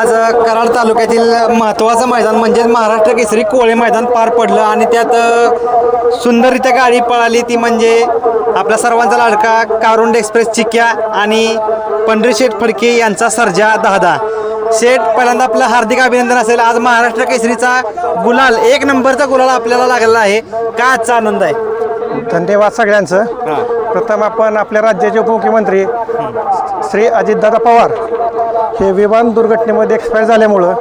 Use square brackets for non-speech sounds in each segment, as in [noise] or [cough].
आज कराड तालुक्यातील महत्त्वाचं मैदान म्हणजेच महाराष्ट्र केसरी कोळे मैदान पार पडलं आणि त्यात सुंदररित्या गाडी पळाली. ती म्हणजे आपल्या सर्वांचा लाडका कारुंड एक्सप्रेस चिक्या आणि पंढरी शेठ फडके यांचा सर्जा दहदा. शेठ पहिल्यांदा आपलं हार्दिक अभिनंदन असेल. आज महाराष्ट्र केसरीचा गुलाल एक नंबरचा गुलाल आपल्याला लागलेला आहे. काय आजचा आनंद आहे? धन्यवाद सगळ्यांचं. प्रथम आपण आपल्या राज्याचे उपमुख्यमंत्री श्री अजितदादा पवार हे विमान दुर्घटनेमध्ये एक्सपायर झाल्यामुळं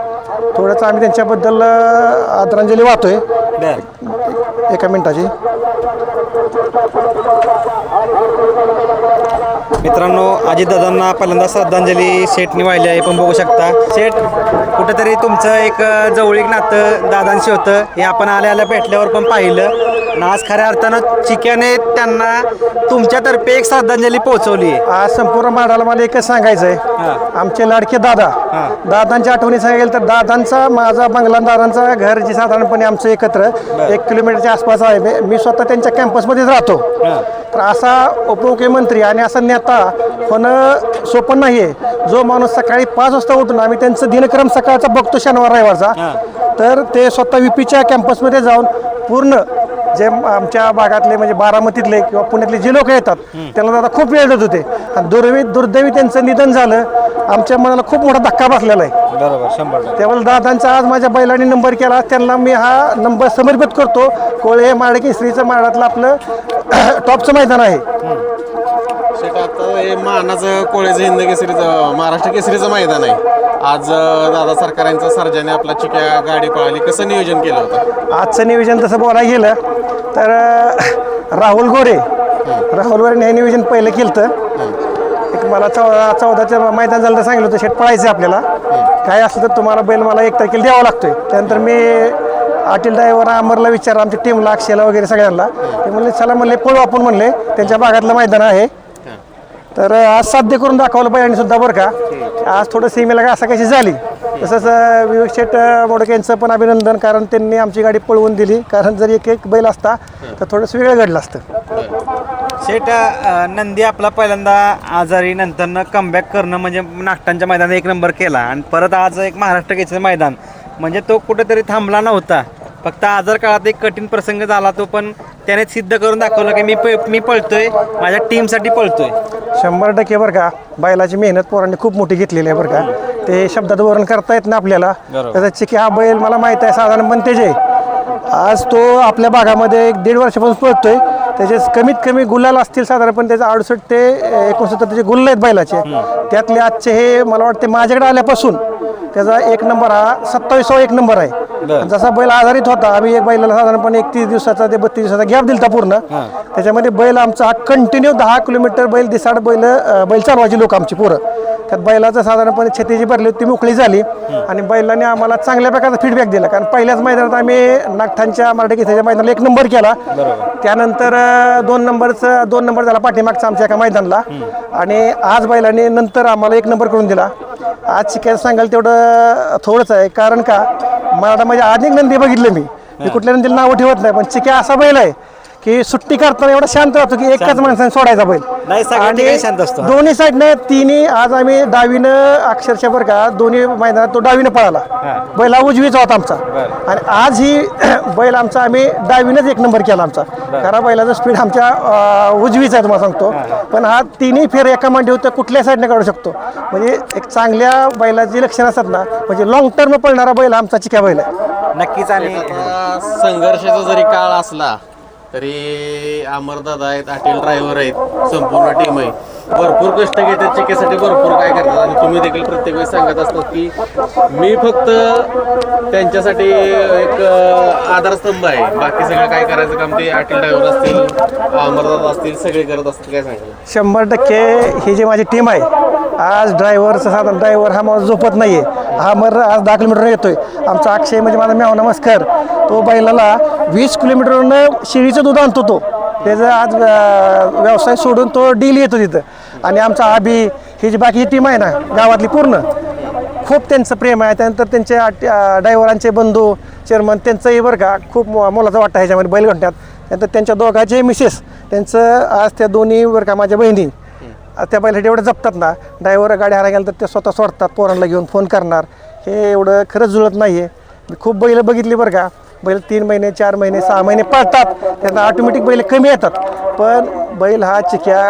थोडंसं आम्ही त्यांच्याबद्दल आदरांजली वाहतोय. एका मिनिटाची. मित्रांनो अजितदादांना पहिल्यांदा श्रद्धांजली शेठनी वाहिली आहे पण बघू शकता. शेठ कुठेतरी तुमचं एक जवळीक नातं दादांशी होतं हे आपण आल्या आल्या भेटल्यावर पण पाहिलं. आणि आज खऱ्या अर्थानं चिक्याने त्यांना तुमच्यातर्फे एक श्रद्धांजली पोहोचवली आज संपूर्ण माडाला मला एकच सांगायचं आहे आमचे लाडके दादा. दादांच्या आठवणी सांगायला तर दादांचा माझा बंगला दादांचा घर जे साधारणपणे आमचं एकत्र एक किलोमीटरच्या आसपास आहे. मी- स्वतः त्यांच्या कॅम्पसमध्येच राहतो. तर असा उपमुख्यमंत्री आणि असा नेता होणं सोपं नाही आहे जो माणूस सकाळी पाच वाजता उठून आम्ही त्यांचं दिनक्रम सकाळचा बघतो शनिवार रविवारचा तर ते स्वतः विपीच्या कॅम्पसमध्ये जाऊन पूर्ण जे आमच्या भागातले म्हणजे बारामतीतले किंवा पुण्यातले जे लोक येतात त्यांना दादा खूप वेळ देत होते. आणि दुर्वी दुर्दैवी त्यांचं निधन झालं. आमच्या मनाला खूप मोठा धक्का बसलेला आहे. बरोबर शंभर त्यामुळे दादांचा आज माझ्या बैलांनी नंबर केला. त्यांना मी हा नंबर समर्पित करतो. कोळे माडे केसरीचं माडातलं आपलं [coughs] टॉपचं मैदान आहे. शेट आता हे मानाचं कोळेचं हिंद केसरीचं महाराष्ट्र केसरीचं मैदान आहे. आज दादा सरकार यांचा सर्जाने आपला चिक्या गाडी पळाली. कसं नियोजन केलं होतं? आजचं नियोजन तसं बोलायला गेलं तर अं, राहुल गोरे. राहुल गोरे हे नियोजन पहिलं केलं तर एक मला चौदा चौदाचं मैदान झालं तर सांगितलं होतं शेट पळायचं आहे आपल्याला. काय असलं तर तुम्हाला बैल मला एक तारखेला द्यावा लागतोय. त्यानंतर मी अटील ड्रायव्हर अमरला विचारलं आमच्या टीमला अक्षयला वगैरे सगळ्यांना. ते म्हणले चला म्हणले पळू आपण म्हणले त्यांच्या भागातलं मैदान आहे. तर आज साध्य करून दाखवलं बैलांनी सुद्धा बरं का. आज थोडं सीमेला का असं कशी झाली. तसंच विवेक शेठ अं, यांचं पण अभिनंदन कारण त्यांनी आमची गाडी पळवून दिली. कारण जर एक एक बैल असता तर थोडंसं वेगळं घडलं असतं. शेठ नंदी आपला पहिल्यांदा आजारी नंतरनं कमबॅक करणं म्हणजे नागटांच्या मैदानात एक नंबर केला. आणि परत आज एक महाराष्ट्र केचं मैदान. म्हणजे तो कुठेतरी थांबला नव्हता. फक्त आजार काळात एक कठीण प्रसंग झाला तो पण त्याने सिद्ध करून दाखवलं की मी प- मी पळतोय माझ्या टीमसाठी पळतोय. शंभर टक्के बरं का बैलाची मेहनत पोरांनी खूप मोठी घेतलेली आहे बरं का. ते शब्दात वर्णन करता येत ना आपल्याला. त्याचा चिकी हा बैल मला माहीत आहे साधारण पण त्याचे. आज तो आपल्या भागामध्ये एक दीड वर्षापासून पळतोय. त्याचे कमीत कमी गुलाल असतील साधारणपणे त्याचे अडुसष्ट ते एकोणसत्तर त्याचे गुल्ल आहेत बैलाचे. त्यातले आजचे हे मला वाटते माझ्याकडे आल्यापासून त्याचा एक नंबर हा सत्तावीसावा एक नंबर आहे. जसा बैल आधारित होता आम्ही एक बैलाला साधारणपणे एकतीस दिवसाचा ते बत्तीस दिवसाचा गॅप दिलता पूर्ण. त्याच्यामध्ये बैल आमचा हा कंटिन्यू दहा किलोमीटर बैल दिसाड बैल बैल चालवायची लोक आमची पोरं. त्यात बैलाचं साधारणपणे छत्तीची भरली होती ती मोकळी झाली. आणि बैलाने आम्हाला चांगल्या प्रकारचा फीडबॅक दिला. कारण पहिल्याच मैदानात आम्ही नागठाणच्या मराठी केसरीच्या मैदानाला एक नंबर केला. त्यानंतर दोन नंबरचं दोन नंबर झाला पाठीमागचा आमच्या एका मैदानला. आणि आज बैलाने नंतर आम्हाला एक नंबर करून दिला. आज शिकायचं सांगायला तेवढं थोडंच आहे. कारण का मराठामध्ये अनेक नंदी बघितले मी. मी कुठल्या नंदीला नावं ठेवत नाही पण चिक्या असा बैल आहे. की सुट्टी करताना एवढा शांत राहतो की एकाच माणसाने सोडायचा बैल. सगळ्या ठिकाणी शांत असतो. दोन्ही साईडनं तिन्ही आज आम्ही डावीनं अक्षरशः बरं का दोन्ही मैदानात तो डावीनं पळाला. बैल हा उजवीचा होता आमचा. आणि आज ही [clears throat] बैल आमचा आम्ही डावीनंच एक नंबर केला आमचा. कारण बैलाचा स्पीड आमच्या अं, उजवीचा आहे तुम्हाला सांगतो. पण हा तिन्ही फेर एका मांडी होत्या कुठल्या साईडने काढू शकतो? म्हणजे एक चांगल्या बैलाची लक्षणं असतात ना म्हणजे लॉंग टर्म पळणारा बैल आमचा चिक्या बैल आहे. नक्कीच आणि आता संघर्षाचा जरी काळ असला तरी अमरदादा आहेत अटील ड्रायव्हर आहेत संपूर्ण टीम आहे. भरपूर कष्ट घेतात चिकेसाठी भरपूर काय करतात. आणि तुम्ही देखील प्रत्येक वेळेस सांगत असतात की मी फक्त त्यांच्यासाठी एक आधारस्तंभ आहे. बाकी सगळं काय करायचं काम ते अटील ड्रायव्हर असतील अमरदादा असतील सगळे करत असतील काय सांगाल शंभर टक्के ही जी माझी टीम आहे आज ड्रायव्हरचं साधारण ड्रायव्हर हा मला झोपत नाही आहे हा मर आज दहा किलोमीटर येतोय. आमचा अक्षय म्हणजे माझा म्याव नमस्कार तो बैलाला वीस किलोमीटरनं शिळीचं दूध आणतो तो. त्याचा आज व्यवसाय सोडून तो डील येतो तिथं. आणि आमचा आबी ही जी बाकी टीम आहे ना गावातली पूर्ण खूप त्यांचं प्रेम आहे. त्यानंतर त्यांचे ड्रायव्हरांचे बंधू चेअरमन त्यांचंही बरं का खूप मो- मोलाचा वाटा ह्याच्यामध्ये बैलघंट्यात. त्यानंतर त्यांच्या दोघांचे मिसेस त्यांचं आज त्या दोन्ही बरं का माझ्या बहिणी. त्या बैलासाठी एवढं जपतात ना ड्रायव्हर गाडी हारा गेलं तर ते स्वतः सोडतात पोरांना घेऊन फोन करणार. हे एवढं खरंच जुळत नाही आहे मी खूप बैलं बघितली बरं का. बैल तीन महिने चार महिने सहा महिने पळतात. त्यांना ऑटोमॅटिक बैल कमी येतात. पण बैल हा चिक्या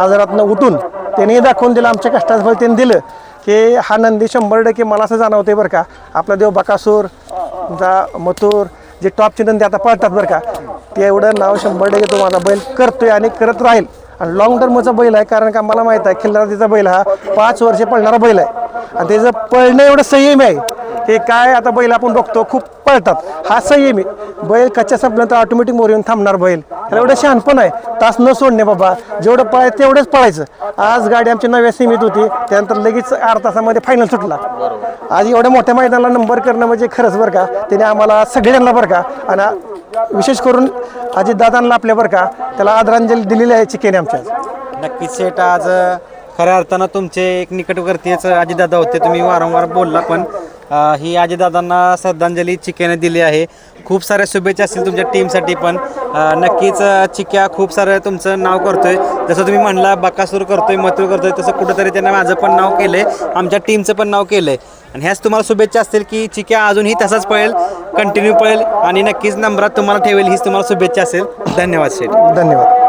आजारातनं उठून त्यांनी दाखवून दिलं आमच्या कष्टाचं फळ त्यांनी दिलं. की हा नंदी शंभर टक्के मला असं जाणवते बरं का. आपला देव बकासूर जा मथुर जे टॉपचे नंदी आता पळतात बरं का. ते एवढं नाव शंभर टक्के तो माझा बैल करतोय आणि करत राहील. आणि लॉंग टर्मचा बैल आहे कारण का मला माहीत आहे खिल्लारातीचा बैल हा पाच वर्षे पळणारा बैल आहे. आणि त्याचं पळणं एवढं संयमी आहे हे काय आता बैल आपण बघतो खूप पळतात. हा संयमी. बैल कच्च्या संपल्यानंतर ऑटोमॅटिक मोर येऊन थांबणार बैल. त्याला एवढं शहाणपण आहे. तास न सोडणे बाबा. जेवढं पळायचं तेवढंच पळायचं. आज गाडी आमची नव्या सीमित होती. त्यानंतर लगेच आठ तासामध्ये फायनल सुटला. आज एवढ्या मोठ्या मैदानाला नंबर करणं म्हणजे खरंच बरं का. त्याने आम्हाला सगळ्यांना बरं का. आणि विशेष करून अजितदादांना आपल्या बरं का त्याला आदरांजली दिलेली आहे चिकेने आमच्या नक्कीच सेट आज खऱ्या अर्थानं तुमचे एक निकटवर्तीयच अजितदादा होते तुम्ही वारंवार बोलला पण ही आजीदादांना श्रद्धांजली चिक्याने दिली आहे. खूप साऱ्या शुभेच्छा असतील तुमच्या टीमसाठी पण. नक्कीच चिक्या खूप सारं तुमचं नाव करतोय. जसं तुम्ही म्हणला बकासूर करतोय मथुर करतोय तसं कुठंतरी त्यांना माझं पण नाव केलं आहे आमच्या टीमचं पण नाव केलं आहे आणि ह्याच तुम्हाला शुभेच्छा असतील की चिक्या अजूनही तसाच पळेल कंटिन्यू पळेल आणि नक्कीच नंबरात तुम्हाला ठेवेल हीच तुम्हाला शुभेच्छा असेल. धन्यवाद शेठ. धन्यवाद.